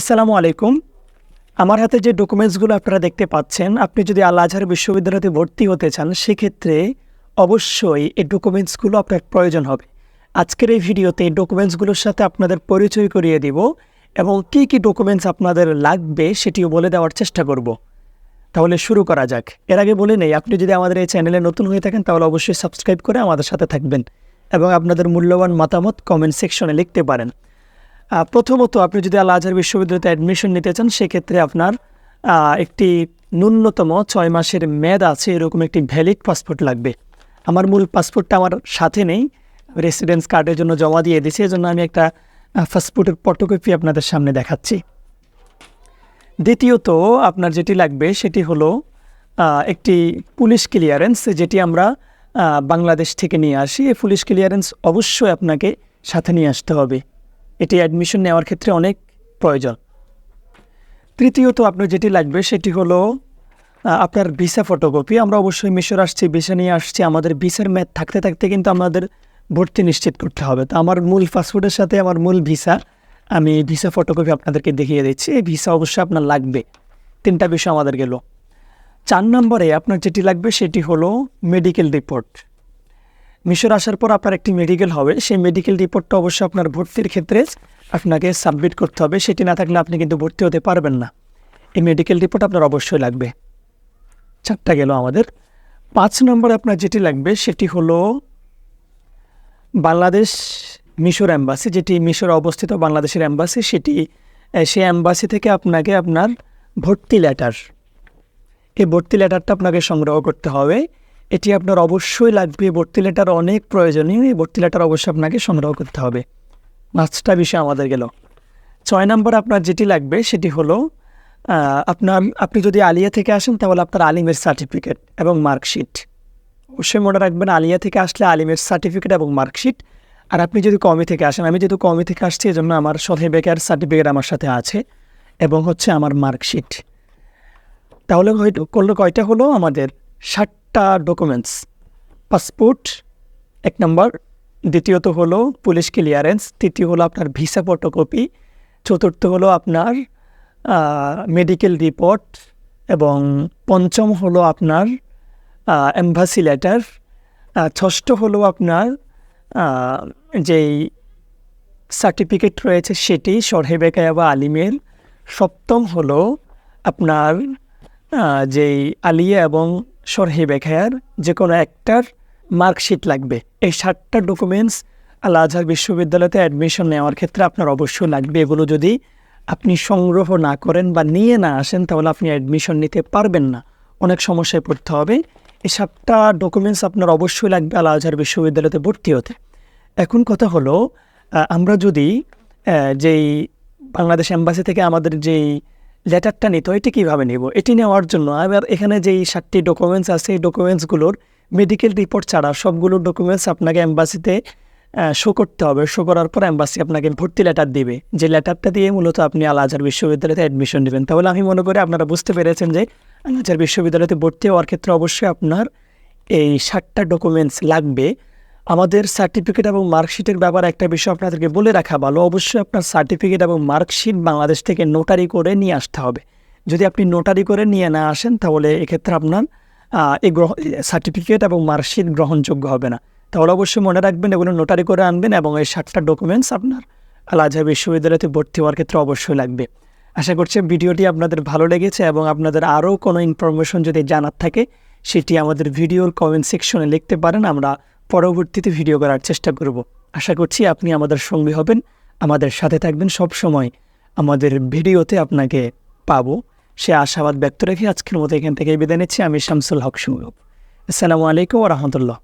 আসসালামু আলাইকুম। আমার হাতে যে ডকুমেন্টসগুলো আপনারা দেখতে পাচ্ছেন, আপনি যদি আল আজহার বিশ্ববিদ্যালয়তে ভর্তি হতে চান, সেক্ষেত্রে অবশ্যই এই ডকুমেন্টসগুলো আপনার প্রয়োজন হবে। আজকের এই ভিডিওতে এই ডকুমেন্টসগুলোর সাথে আপনাদের পরিচয় করিয়ে দিব এবং কী কী ডকুমেন্টস আপনাদের লাগবে সেটিও বলে দেওয়ার চেষ্টা করব। তাহলে শুরু করা যাক। এর আগে বলে নেই, আপনি যদি আমাদের এই চ্যানেলে নতুন হয়ে থাকেন, তাহলে অবশ্যই সাবস্ক্রাইব করে আমাদের সাথে থাকবেন এবং আপনাদের মূল্যবান মতামত কমেন্ট সেকশনে লিখতে পারেন। প্রথমত আপনি যদি আল আজহার বিশ্ববিদ্যালয়তে অ্যাডমিশন নিতে চান, সেক্ষেত্রে আপনার একটি ন্যূনতম ছয় মাসের মেয়াদ আছে, এরকম একটি ভ্যালিড পাসপোর্ট লাগবে। আমার মূল পাসপোর্টটা আমার সাথে নেই রেসিডেন্স কার্ডের জন্য জমা দিয়ে দিয়েছি, এজন্য আমি একটা পাসপোর্টের ফটোকপি আপনাদের সামনে দেখাচ্ছি। দ্বিতীয়ত, আপনার যেটি লাগবে, সেটি হলো একটি পুলিশ ক্লিয়ারেন্স যেটি আমরা বাংলাদেশ থেকে নিয়ে আসি। এই পুলিশ ক্লিয়ারেন্স অবশ্যই আপনাকে সাথে নিয়ে আসতে হবে। এটি অ্যাডমিশন নেওয়ার ক্ষেত্রে অনেক প্রয়োজন। তৃতীয়ত আপনার যেটি লাগবে সেটি হলো আপনার ভিসা ফটোকপি আমরা অবশ্যই মিশর আসছি ভিসা নিয়ে আসছি। আমাদের ভিসার ম্যাথ থাকতে থাকতে কিন্তু আমাদের ভর্তি নিশ্চিত করতে হবে। তো আমার মূল পাসপোর্টের সাথে আমার মূল ভিসা আমি ভিসা ফটোকপি আপনাদেরকে দেখিয়ে দিচ্ছি। এই ভিসা অবশ্যই আপনার লাগবে। তিনটা বিষয় আমাদের গেল চার নম্বরে আপনার যেটি লাগবে সেটি হলো মেডিকেল রিপোর্ট মিশর আসার পর আপনার একটি মেডিকেল হবে। সেই মেডিকেল রিপোর্টটা অবশ্যই আপনার ভর্তির ক্ষেত্রে আপনাকে সাবমিট করতে হবে। সেটি না থাকলে আপনি কিন্তু ভর্তি হতে পারবেন না। এই মেডিকেল রিপোর্ট আপনার অবশ্যই লাগবে। চারটা গেল আমাদের। পাঁচ নম্বরে আপনার যেটি লাগবে, সেটি হলো বাংলাদেশ মিশর অ্যাম্বাসি যেটি মিশরে অবস্থিত বাংলাদেশের অ্যাম্বাসি সেটি সেই অ্যাম্বাসি থেকে আপনাকে আপনার ভর্তি লেটার এই ভর্তি লেটারটা আপনাকে সংগ্রহ করতে হবে। এটি আপনার অবশ্যই লাগবে। ভর্তি লেটার অনেক প্রয়োজনীয়। এই ভর্তি লেটার অবশ্যই আপনাকে সংগ্রহ করতে হবে। পাঁচটা বিষয় আমাদের গেল। ছয় নম্বর আপনার যেটি লাগবে সেটি হলো আপনার আপনি যদি আলিয়া থেকে আসেন তাহলে আপনার আলিমের সার্টিফিকেট এবং মার্কশিট অবশ্যই মনে রাখবেন, আলিয়া থেকে আসলে আলিমের সার্টিফিকেট এবং মার্কশিট আর আপনি যদি কমি থেকে আসেন, আমি যেহেতু কমি থেকে আসছি এই জন্য আমার সহে বেকার সার্টিফিকেট আমার সাথে আছে এবং হচ্ছে আমার মার্কশিট তাহলে হয়তো করলে কয়টা হলো? আমাদের ষাটটা ডকুমেন্টস পাসপোর্ট এক নম্বর দ্বিতীয়ত হলো পুলিশ ক্লিয়ারেন্স তৃতীয় হলো আপনার ভিসা ফটোকপি চতুর্থ হলো আপনার মেডিকেল রিপোর্ট এবং পঞ্চম হলো আপনার এম্বাসি লেটার ষষ্ঠ হলো আপনার যেই সার্টিফিকেট রয়েছে সেটি সরহে বেকায়া বা আলিমের, সপ্তম হলো আপনার যেই আলিয়া এবং সরহে বেখায়ার যে কোনো একটার মার্কশিট লাগবে। এই সাতটা ডকুমেন্টস আল আজহার বিশ্ববিদ্যালয়তে অ্যাডমিশন নেওয়ার ক্ষেত্রে আপনার অবশ্যই লাগবে। এগুলো যদি আপনি সংগ্রহ না করেন বা নিয়ে না আসেন, তাহলে আপনি অ্যাডমিশন নিতে পারবেন না। অনেক সমস্যায় পড়তে হবে। এই সাতটা ডকুমেন্টস আপনার অবশ্যই লাগবে আল আজহার বিশ্ববিদ্যালয়তে ভর্তি হতে। এখন কথা হলো আমরা যদি যেই বাংলাদেশ এম্বাসি থেকে আমাদের যেই লেটারটা নিত এটি কীভাবে নেব? এটি নেওয়ার জন্য আবার এখানে যেই সাতটি ডকুমেন্টস আছে, এই ডকুমেন্টসগুলোর মেডিকেল রিপোর্ট ছাড়া সবগুলো ডকুমেন্টস আপনাকে অ্যাম্বাসিতে শো করতে হবে। শো করার পর অ্যাম্বাসি আপনাকে ভর্তি লেটার দিবে। যে লেটারটা দিয়ে মূলত আপনি আল আজহার বিশ্ববিদ্যালয়তে অ্যাডমিশন নেবেন। তাহলে আমি মনে করি আপনারা বুঝতে পেরেছেন যে আল আজহার বিশ্ববিদ্যালয়তে ভর্তি হওয়ার ক্ষেত্রে অবশ্যই আপনার এই ষাটটা ডকুমেন্টস লাগবে। আমাদের সার্টিফিকেট এবং মার্কশিটের ব্যাপারে একটা বিষয় আপনাদেরকে বলে রাখা ভালো অবশ্যই আপনার সার্টিফিকেট এবং মার্কশিট বাংলাদেশ থেকে নোটারি করে নিয়ে আসতে হবে। যদি আপনি নোটারি করে নিয়ে না আসেন, তাহলে এক্ষেত্রে আপনার এই গ্রহ সার্টিফিকেট এবং মার্কশিট গ্রহণযোগ্য হবে না। তাহলে অবশ্যই মনে রাখবেন, এগুলো নোটারি করে আনবেন এবং এই সাতটা ডকুমেন্টস আপনার আল আজহার বিশ্ববিদ্যালয়তে ভর্তি হওয়ার ক্ষেত্রে অবশ্যই লাগবে। আশা করছি ভিডিওটি আপনাদের ভালো লেগেছে এবং আপনাদের আরও কোনো ইনফরমেশন যদি জানার থাকে, সেটি আমাদের ভিডিওর কমেন্ট সেকশনে লিখতে পারেন। আমরা পরবর্তীতে ভিডিও করার চেষ্টা করব। আশা করছি আপনি আমাদের সঙ্গী হবেন, আমাদের সাথে থাকবেন সব সময় আমাদের ভিডিওতে আপনাকে পাবো। সে আশাবাদ ব্যক্ত রেখে আজকের মতো এখান থেকে বিদায় নিচ্ছি। আমি শামসুল হক সৌরভ আসসালামু আলাইকুম রহমতুল্লাহ।